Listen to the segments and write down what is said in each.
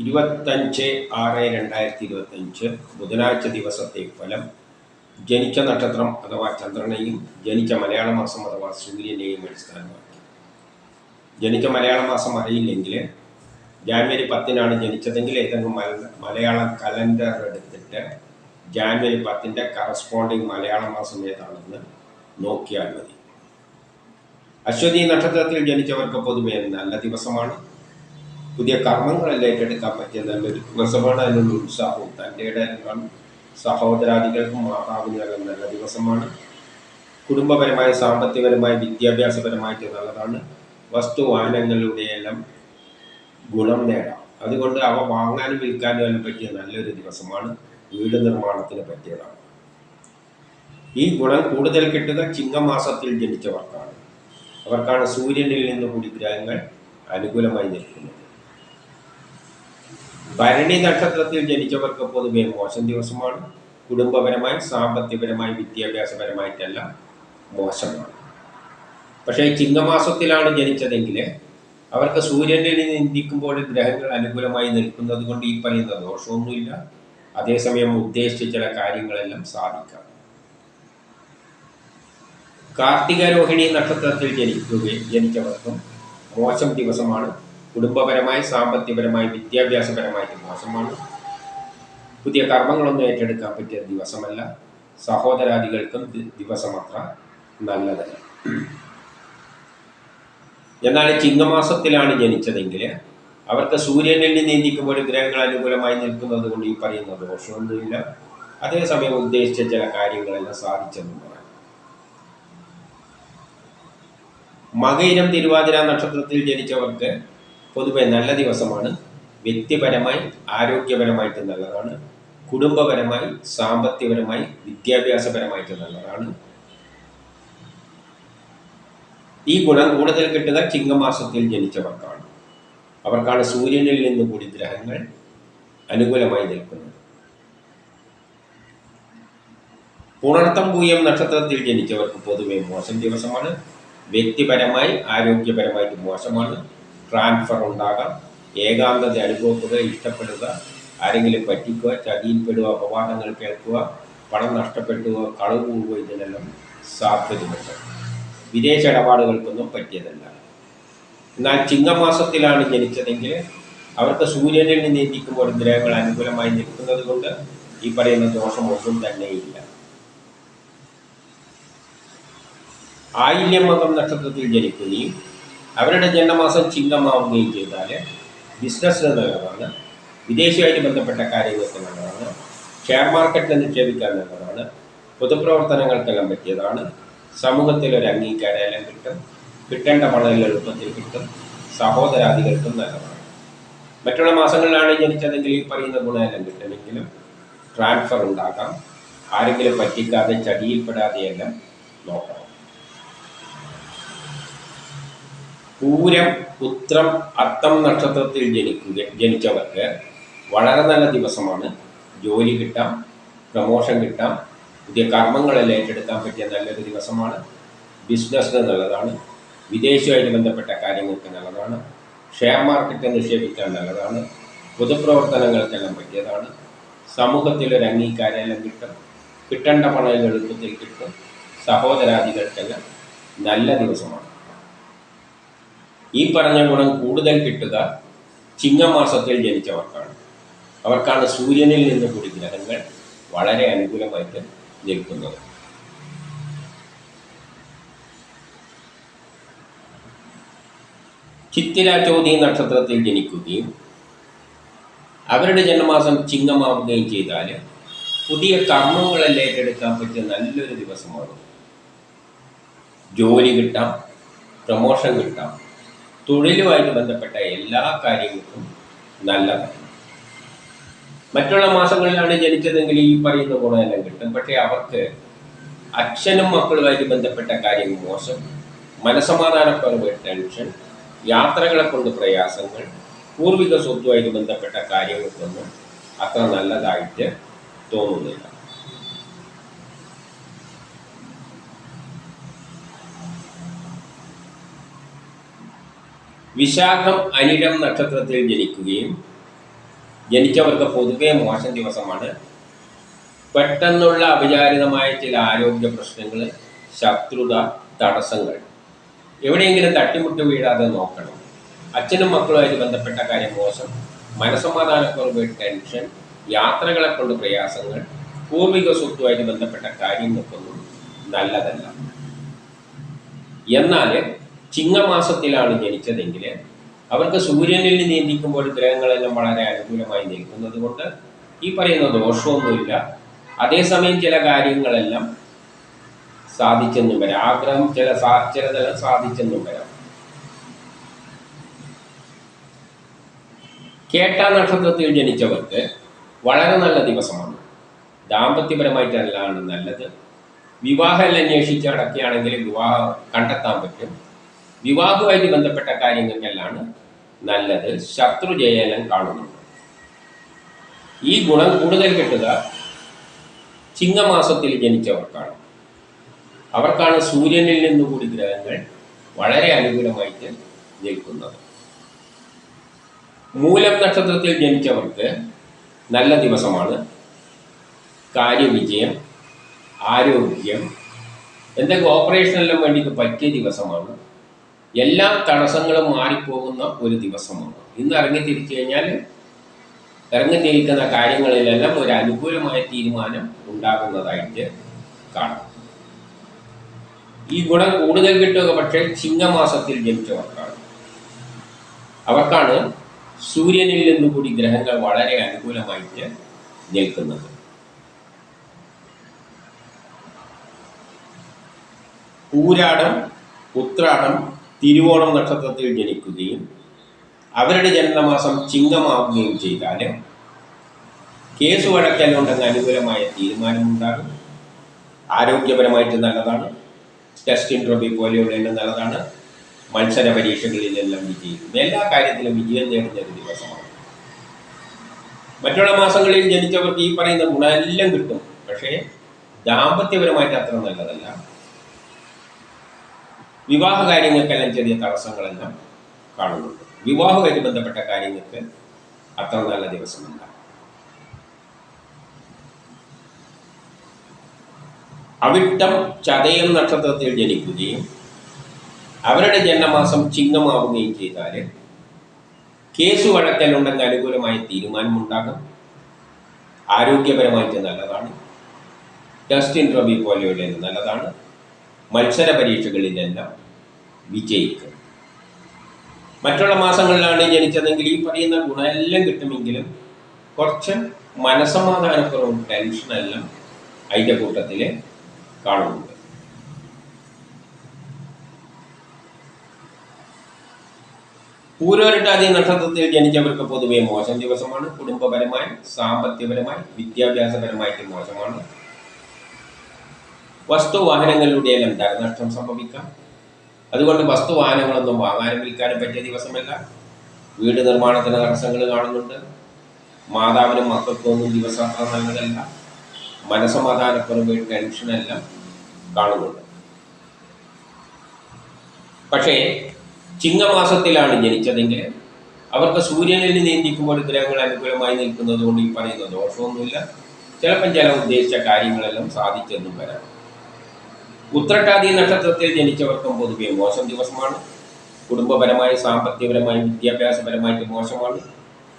ഇരുപത്തഞ്ച് ആറ് രണ്ടായിരത്തി ഇരുപത്തഞ്ച് ബുധനാഴ്ച ദിവസത്തെ ഫലം ജനിച്ച നക്ഷത്രം അഥവാ ചന്ദ്രനെയും ജനിച്ച മലയാള മാസം അഥവാ സൂര്യനെയും അടിസ്ഥാനമാക്കി. ജനിച്ച മലയാള മാസം അറിയില്ലെങ്കിൽ ജാനുവരി പത്തിനാണ് ജനിച്ചതെങ്കിൽ ഏതെങ്കിലും മല മലയാളം കലണ്ടർ എടുത്തിട്ട് ജാനുവരി പത്തിന്റെ കറസ്പോണ്ടിങ് മലയാള മാസം ഏതാണെന്ന് നോക്കിയാൽ മതി. അശ്വതി നക്ഷത്രത്തിൽ ജനിച്ചവർക്ക് പൊതുവെ നല്ല ദിവസമാണ്. പുതിയ കർമ്മങ്ങളെല്ലാം ഏറ്റെടുക്കാൻ പറ്റിയ നല്ലൊരു ദിവസമാണ് അതിനുള്ള ഉത്സാഹവും. തന്റെ സഹോദരാദികൾക്കും മാതാവിനും നല്ല ദിവസമാണ്. കുടുംബപരമായ സാമ്പത്തികപരമായ വിദ്യാഭ്യാസപരമായിട്ട് നല്ലതാണ്. വസ്തു വാഹനങ്ങളുടെയെല്ലാം ഗുണം നേടാം. അതുകൊണ്ട് അവ വാങ്ങാനും വിൽക്കാനും എല്ലാം പറ്റിയ നല്ലൊരു ദിവസമാണ്. വീട് നിർമ്മാണത്തിന് പറ്റിയതാണ്. ഈ ഗുണം കൂടുതൽ കിട്ടുക ചിങ്ങമാസത്തിൽ ജനിച്ചവർക്കാണ്. അവർക്കാണ് സൂര്യനിൽ നിന്ന് കൂടി ഗ്രഹങ്ങൾ അനുകൂലമായി നിൽക്കുന്നത് ഭരണി നക്ഷത്രത്തിൽ ജനിച്ചവർക്ക് പൊതുവെ മോശം ദിവസമാണ്. കുടുംബപരമായി സാമ്പത്തികപരമായി വിദ്യാഭ്യാസപരമായിട്ടെല്ലാം മോശമാണ്. പക്ഷേ ചിങ്ങമാസത്തിലാണ് ജനിച്ചതെങ്കിൽ അവർക്ക് സൂര്യനിൽ നിന്ദിക്കുമ്പോൾ ഗ്രഹങ്ങൾ അനുകൂലമായി നിൽക്കുന്നത് കൊണ്ട് ഈ പറയുന്ന ദോഷമൊന്നുമില്ല. അതേസമയം ഉദ്ദേശിച്ച ചില കാര്യങ്ങളെല്ലാം സാധിക്കാം. കാർത്തികരോഹിണി നക്ഷത്രത്തിൽ ജനിക്കുകയും ജനിച്ചവർക്കും മോശം ദിവസമാണ്. കുടുംബപരമായി സാമ്പത്തികപരമായി വിദ്യാഭ്യാസപരമായിട്ട് മോശമാണ്. പുതിയ കർമ്മങ്ങളൊന്നും ഏറ്റെടുക്കാൻ പറ്റിയ ദിവസമല്ല. സഹോദരാദികൾക്കും ദി- ദിവസം അത്ര നല്ലതല്ല. എന്നാൽ ചിങ്ങമാസത്തിലാണ് ജനിച്ചതെങ്കിൽ അവർക്ക് സൂര്യനിൽ നിന്ന് നീന്തിക്കുമ്പോൾ ഗ്രഹങ്ങൾ അനുകൂലമായി നിൽക്കുന്നത് കൊണ്ട് ഈ പറയുന്ന ദോഷമൊന്നുമില്ല. അതേസമയം ഉദ്ദേശിച്ച ചില കാര്യങ്ങളെല്ലാം സാധിച്ചെന്ന് പറയാം. മകയിരം തിരുവാതിര നക്ഷത്രത്തിൽ ജനിച്ചവർക്ക് പൊതുവെ നല്ല ദിവസമാണ്. വ്യക്തിപരമായി ആരോഗ്യപരമായിട്ട് നല്ലതാണ് കുടുംബപരമായി സാമ്പത്തികപരമായി വിദ്യാഭ്യാസപരമായിട്ട് നല്ലതാണ് ഈ ഗുണം കൂടുതൽ കിട്ടുന്ന ചിങ്ങമാസത്തിൽ ജനിച്ചവർക്കാണ്. അവർക്കാണ് സൂര്യനിൽ നിന്ന് കൂടി ഗ്രഹങ്ങൾ അനുകൂലമായി നിൽക്കുന്നത്. പുണർത്തം പൂയം നക്ഷത്രത്തിൽ ജനിച്ചവർക്ക് പൊതുവെ മോശം ദിവസമാണ്. വ്യക്തിപരമായി ആരോഗ്യപരമായിട്ട് മോശമാണ്. ട്രാൻസ്ഫർ ഉണ്ടാകാം. ഏകാന്തത അനുഭവപ്പെടുക ഇഷ്ടപ്പെടുക ആരെങ്കിലും പറ്റിക്കുക ചതിയിൽപ്പെടുക അപവാദങ്ങൾ കേൾക്കുക പണം നഷ്ടപ്പെട്ടു കളവ് പോവുക ഇതിനെല്ലാം സാധ്യതയുണ്ട്. വിദേശ ഇടപാടുകൾക്കൊന്നും പറ്റിയതല്ല. എന്നാൽ ചിങ്ങമാസത്തിലാണ് ജനിച്ചതെങ്കിൽ അവർക്ക് സൂര്യനിൽ നിന്ന് എത്തിക്കുമ്പോൾ ഗ്രഹങ്ങൾ അനുകൂലമായി നിൽക്കുന്നത് കൊണ്ട് ഈ പറയുന്ന ദോഷമൊന്നും തന്നെയില്ല. ആയില്യമകം നക്ഷത്രത്തിൽ ജനിക്കുകയും അവരുടെ ജന്മമാസം ചിങ്ങമാവുകയും ചെയ്താൽ ബിസിനസ്സിന് നല്ലതാണ് വിദേശമായിട്ട് ബന്ധപ്പെട്ട കാര്യങ്ങൾക്ക് നല്ലതാണ് ഷെയർ മാർക്കറ്റിൽ നിക്ഷേപിക്കാൻ നല്ലതാണ് പൊതുപ്രവർത്തനങ്ങൾക്കെല്ലാം പറ്റിയതാണ്. സമൂഹത്തിൽ ഒരു അംഗീകാരം എല്ലാം കിട്ടും കിട്ടേണ്ട പണം എളുപ്പത്തിൽ കിട്ടും സഹോദരാദികൾക്കും നല്ലതാണ്. മറ്റുള്ള മാസങ്ങളിലാണ് ജനിച്ചതെങ്കിൽ ഈ പറയുന്ന ഗുണമെല്ലാം കിട്ടുമെങ്കിലും ട്രാൻസ്ഫർ ഉണ്ടാകാം. ആരെങ്കിലും പറ്റിക്കാതെ ചടിയിൽപ്പെടാതെയെല്ലാം നോക്കണം. പൂരം പുത്രം അത്തം നക്ഷത്രത്തിൽ ജനിക്കുക ജനിച്ചവർക്ക് വളരെ നല്ല ദിവസമാണ്. ജോലി കിട്ടാം പ്രമോഷൻ കിട്ടാം പുതിയ കർമ്മങ്ങളെല്ലാം ഏറ്റെടുക്കാൻ പറ്റിയ നല്ലൊരു ദിവസമാണ്. ബിസിനസ്സിന് നല്ലതാണ്. വിദേശവുമായിട്ട് ബന്ധപ്പെട്ട കാര്യങ്ങൾക്ക് നല്ലതാണ്. ഷെയർ മാർക്കറ്റ് നിക്ഷേപിക്കാൻ നല്ലതാണ്. പൊതുപ്രവർത്തനങ്ങൾക്കെല്ലാം പറ്റിയതാണ്. സമൂഹത്തിലൊരു അംഗീകാരമെല്ലാം കിട്ടും. കിട്ടേണ്ട പണം എളുപ്പത്തിൽ കിട്ടും. സഹോദരാദികൾക്കെല്ലാം നല്ല ദിവസമാണ്. ഈ പറഞ്ഞ ഗുണം കൂടുതൽ കിട്ടുക ചിങ്ങമാസത്തിൽ ജനിച്ചവർക്കാണ്. അവർക്കാണ് സൂര്യനിൽ നിന്ന് കൂടി ഗ്രഹങ്ങൾ വളരെ അനുകൂലമായിട്ട് നിൽക്കുന്നത്. ചിത്തിര ചോതി നക്ഷത്രത്തിൽ ജനിക്കുകയും അവരുടെ ജന്മമാസം ചിങ്ങമാവുകയും ചെയ്താൽ പുതിയ കർമ്മങ്ങളെ ഏറ്റെടുക്കാൻ പറ്റിയ നല്ലൊരു ദിവസമാണ് ജോലി കിട്ടാം പ്രമോഷൻ കിട്ടാം. തൊഴിലുമായിട്ട് ബന്ധപ്പെട്ട എല്ലാ കാര്യങ്ങൾക്കും നല്ലതാണ് മറ്റുള്ള മാസങ്ങളിലാണ് ജനിച്ചതെങ്കിൽ ഈ പറയുന്ന ഗുണമെല്ലാം കിട്ടും. പക്ഷേ അവർക്ക് അച്ഛനും മക്കളുമായിട്ട് ബന്ധപ്പെട്ട കാര്യം മോശം. മനസമാധാനക്കുറവ് ടെൻഷൻ യാത്രകളെ കൊണ്ട് പ്രയാസങ്ങൾ പൂർവിക സ്വത്തുമായിട്ട് ബന്ധപ്പെട്ട കാര്യങ്ങൾക്കൊന്നും അത്ര നല്ലതായിട്ട് തോന്നുന്നില്ല. വിശാഖം അനിടം നക്ഷത്രത്തിൽ ജനിക്കുകയും ജനിച്ചവർക്ക് പൊതുവെ മോശം ദിവസമാണ്. പെട്ടെന്നുള്ള അപചാരിതമായ ചില ആരോഗ്യ പ്രശ്നങ്ങൾ ശത്രുത തടസ്സങ്ങൾ. എവിടെയെങ്കിലും തട്ടിമുട്ട് വീഴാതെ നോക്കണം. അച്ഛനും മക്കളുമായിട്ട് ബന്ധപ്പെട്ട കാര്യം മോശം. മനസമാധാനക്കുറവ് ടെൻഷൻ യാത്രകളെ കൊണ്ട് പ്രയാസങ്ങൾ പൂർവിക സ്വത്തുമായിട്ട് ബന്ധപ്പെട്ട കാര്യങ്ങൾക്കൊന്നും നല്ലതല്ല. എന്നാൽ ചിങ്ങമാസത്തിലാണ് ജനിച്ചതെങ്കിൽ അവർക്ക് സൂര്യനിൽ നിയന്ത്രിക്കുമ്പോൾ ഗ്രഹങ്ങളെല്ലാം വളരെ അനുകൂലമായി നിൽക്കുന്നത് കൊണ്ട് ഈ പറയുന്ന ദോഷമൊന്നുമില്ല. അതേസമയം ചില കാര്യങ്ങളെല്ലാം സാധിച്ചെന്നും വരാം. ആഗ്രഹം ചില സാ ചിലതെല്ലാം സാധിച്ചെന്നും വരാം. കേട്ട നക്ഷത്രത്തിൽ ജനിച്ചവർക്ക് വളരെ നല്ല ദിവസമാണ്. ദാമ്പത്യപരമായിട്ടല്ലാണ് നല്ലത്. വിവാഹം അന്വേഷിച്ച് അടക്കുകയാണെങ്കിൽ വിവാഹം കണ്ടെത്താൻ പറ്റും. വിവാഹവുമായിട്ട് ബന്ധപ്പെട്ട കാര്യങ്ങൾക്കെല്ലാം നല്ലത് ശത്രു ജയലം കാണുന്നുണ്ട്. ഈ ഗുണം കൂടുതൽ കിട്ടുക ചിങ്ങമാസത്തിൽ ജനിച്ചവർക്കാണ്. അവർക്കാണ് സൂര്യനിൽ നിന്നുകൂടി ഗ്രഹങ്ങൾ വളരെ അനുകൂലമായിട്ട് നിൽക്കുന്നത്. മൂലം നക്ഷത്രത്തിൽ ജനിച്ചവർക്ക് നല്ല ദിവസമാണ്. കാര്യവിജയം ആരോഗ്യം എന്തെങ്കിലും ഓപ്പറേഷനെല്ലാം വേണ്ടിയിട്ട് പറ്റിയ ദിവസമാണ്. എല്ലാ തടസ്സങ്ങളും മാറിപ്പോകുന്ന ഒരു ദിവസമാണ്. ഇന്ന് ഇറങ്ങി തിരിച്ചു കഴിഞ്ഞാൽ ഇറങ്ങിത്തിരിക്കുന്ന കാര്യങ്ങളിലെല്ലാം ഒരു അനുകൂലമായ തീരുമാനം ഉണ്ടാകുന്നതായിട്ട് കാണാം. ഈ ഗുണം കൂടുതൽ കിട്ടുക പക്ഷേ ചിങ്ങമാസത്തിൽ ജനിച്ചവർക്കാണ് അവർക്കാണ് സൂര്യനിൽ നിന്നുകൂടി ഗ്രഹങ്ങൾ വളരെ അനുകൂലമായിട്ട് നിൽക്കുന്നത്. പൂരാടം ഉത്രാടം തിരുവോണം നക്ഷത്രത്തിൽ ജനിക്കുകയും അവരുടെ ജനനമാസം ചിങ്ങമാവുകയും ചെയ്താൽ കേസ് വഴക്കല്ലുണ്ടെന്ന് അനുകൂലമായ തീരുമാനമുണ്ടാകും. ആരോഗ്യപരമായിട്ട് നല്ലതാണ്. ടെസ്റ്റ് ഇൻട്രോബി പോലെയുള്ള നല്ലതാണ്. മത്സര പരീക്ഷകളിലെല്ലാം വിജയിക്കും. എല്ലാ കാര്യത്തിലും വിജയം നേടുന്ന ഒരു ദിവസമാണ്. മറ്റുള്ള മാസങ്ങളിൽ ജനിച്ചവർക്ക് ഈ പറയുന്ന ഗുണമെല്ലാം കിട്ടും. പക്ഷേ ദാമ്പത്യപരമായിട്ട് അത്ര നല്ലതല്ല. വിവാഹ കാര്യങ്ങൾക്കെല്ലാം ചെറിയ തടസ്സങ്ങളെല്ലാം കാണുന്നുണ്ട്. വിവാഹവുമായിട്ട് ബന്ധപ്പെട്ട കാര്യങ്ങൾക്ക് അത്ര നല്ല ദിവസമല്ല. അവിട്ടം ചതയം നക്ഷത്രത്തിൽ ജനിക്കുകയും അവരുടെ ജന്മമാസം ചിങ്ങമാവുകയും ചെയ്താൽ കേസ് വഴക്കലുണ്ടെങ്കിൽ അനുകൂലമായ തീരുമാനമുണ്ടാകും. ആരോഗ്യപരമായിട്ട് നല്ലതാണ്. ടെസ്റ്റ് ഇൻട്രവ്യൂ പോലെയുള്ള നല്ലതാണ്. മത്സര പരീക്ഷകളിലെല്ലാം വിജയിക്കും. മറ്റുള്ള മാസങ്ങളിലാണ് ജനിച്ചതെങ്കിൽ ഈ പറയുന്ന ഗുണമെല്ലാം കിട്ടുമെങ്കിലും കുറച്ച് മനസമാധാനക്കുറവും ടെൻഷനെല്ലാം അതിന്റെ കൂട്ടത്തിൽ കാണുന്നുണ്ട്. പൂരോരട്ടാതി നക്ഷത്രത്തിൽ ജനിച്ചവർക്ക് പൊതുവെ മോശം ദിവസമാണ്. കുടുംബപരമായി സാമ്പത്തികപരമായി വിദ്യാഭ്യാസപരമായിട്ട് മോശമാണ്. വസ്തു വാഹനങ്ങളിലൂടെയെല്ലാം ധനനഷ്ടം സംഭവിക്കാം. അതുകൊണ്ട് വസ്തു വാഹനങ്ങളൊന്നും വാങ്ങാനും വിൽക്കാനും പറ്റിയ ദിവസമല്ല. വീട് നിർമ്മാണത്തിന് തടസ്സങ്ങൾ കാണുന്നുണ്ട്. മാതാവിനും മക്കൾക്കും ഒന്നും ദിവസം അത്ര നല്ലതല്ല മനസമാധാനക്കുറവ് ടെൻഷനെല്ലാം കാണുന്നുണ്ട്. പക്ഷേ ചിങ്ങമാസത്തിലാണ് ജനിച്ചതെങ്കിൽ അവർക്ക് സൂര്യനിൽ നീന്തിക്കുമ്പോൾ ഗ്രഹങ്ങൾ അനുകൂലമായി നിൽക്കുന്നത് കൊണ്ട് ഈ പറയുന്ന ദോഷമൊന്നുമില്ല. ചിലപ്പം ചില ഉദ്ദേശിച്ച കാര്യങ്ങളെല്ലാം സാധിച്ചെന്നും വരാം. ഉത്രട്ടാതി നക്ഷത്രത്തിൽ ജനിച്ചവർക്കും പൊതുവെ മോശം ദിവസമാണ്. കുടുംബപരമായി സാമ്പത്തികപരമായി വിദ്യാഭ്യാസപരമായിട്ട് മോശമാണ്.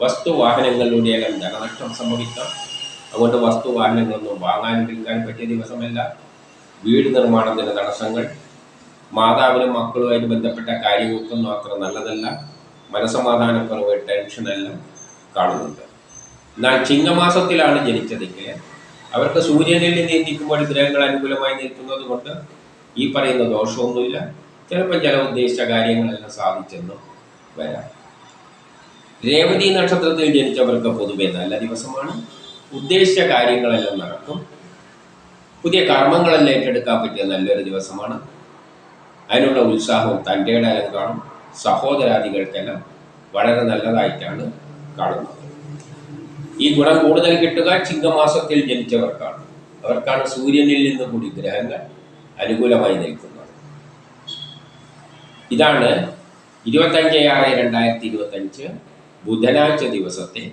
വസ്തു വാഹനങ്ങളിലൂടെയെല്ലാം ധനനഷ്ടം സംഭവിക്കാം. അതുകൊണ്ട് വസ്തു വാഹനങ്ങളൊന്നും വാങ്ങാൻ പറ്റിയ ദിവസമല്ല. വീട് നിർമ്മാണത്തിന് തടസ്സങ്ങൾ. മാതാവിനും മക്കളുമായിട്ട് ബന്ധപ്പെട്ട കാര്യങ്ങൾക്കൊന്നും അത്ര നല്ലതല്ല. മനസമാധാനക്കുറവ് ടെൻഷനെല്ലാം കാണുന്നുണ്ട്. എന്നാൽ ചിങ്ങമാസത്തിലാണ് ജനിച്ചതെങ്കിൽ അവർക്ക് സൂര്യനിൽ നീന്തിക്കുമ്പോൾ ഗ്രഹങ്ങൾ അനുകൂലമായി നിൽക്കുന്നത് കൊണ്ട് ഈ പറയുന്ന ദോഷമൊന്നുമില്ല. ചിലപ്പോൾ ചില ഉദ്ദേശിച്ച കാര്യങ്ങളെല്ലാം സാധിച്ചെന്നും വരാം. രേവതി നക്ഷത്രത്തിൽ ജനിച്ചവർക്ക് പൊതുവെ നല്ല ദിവസമാണ്. ഉദ്ദേശിച്ച കാര്യങ്ങളെല്ലാം നടക്കും. പുതിയ കർമ്മങ്ങളെല്ലാം ഏറ്റെടുക്കാൻ പറ്റിയ നല്ലൊരു ദിവസമാണ്. അതിനുള്ള ഉത്സാഹവും തന്റെ ഇടയിലും കാണും. സഹോദരാദികൾക്കെല്ലാം വളരെ നല്ലതായിട്ടാണ് കാണുന്നത്. ഈ ഗുണം കൂടുതൽ കിട്ടുക ചിങ്ങമാസത്തിൽ ജനിച്ചവർക്കാണ്. അവർക്കാണ് സൂര്യനിൽ നിന്ന് കൂടി ഗ്രഹങ്ങൾ അനുകൂലമായി നിൽക്കുന്നത്. ഇതാണ് ഇരുപത്തഞ്ച് ആറ് രണ്ടായിരത്തി ഇരുപത്തഞ്ച് ബുധനാഴ്ച ദിവസത്തെ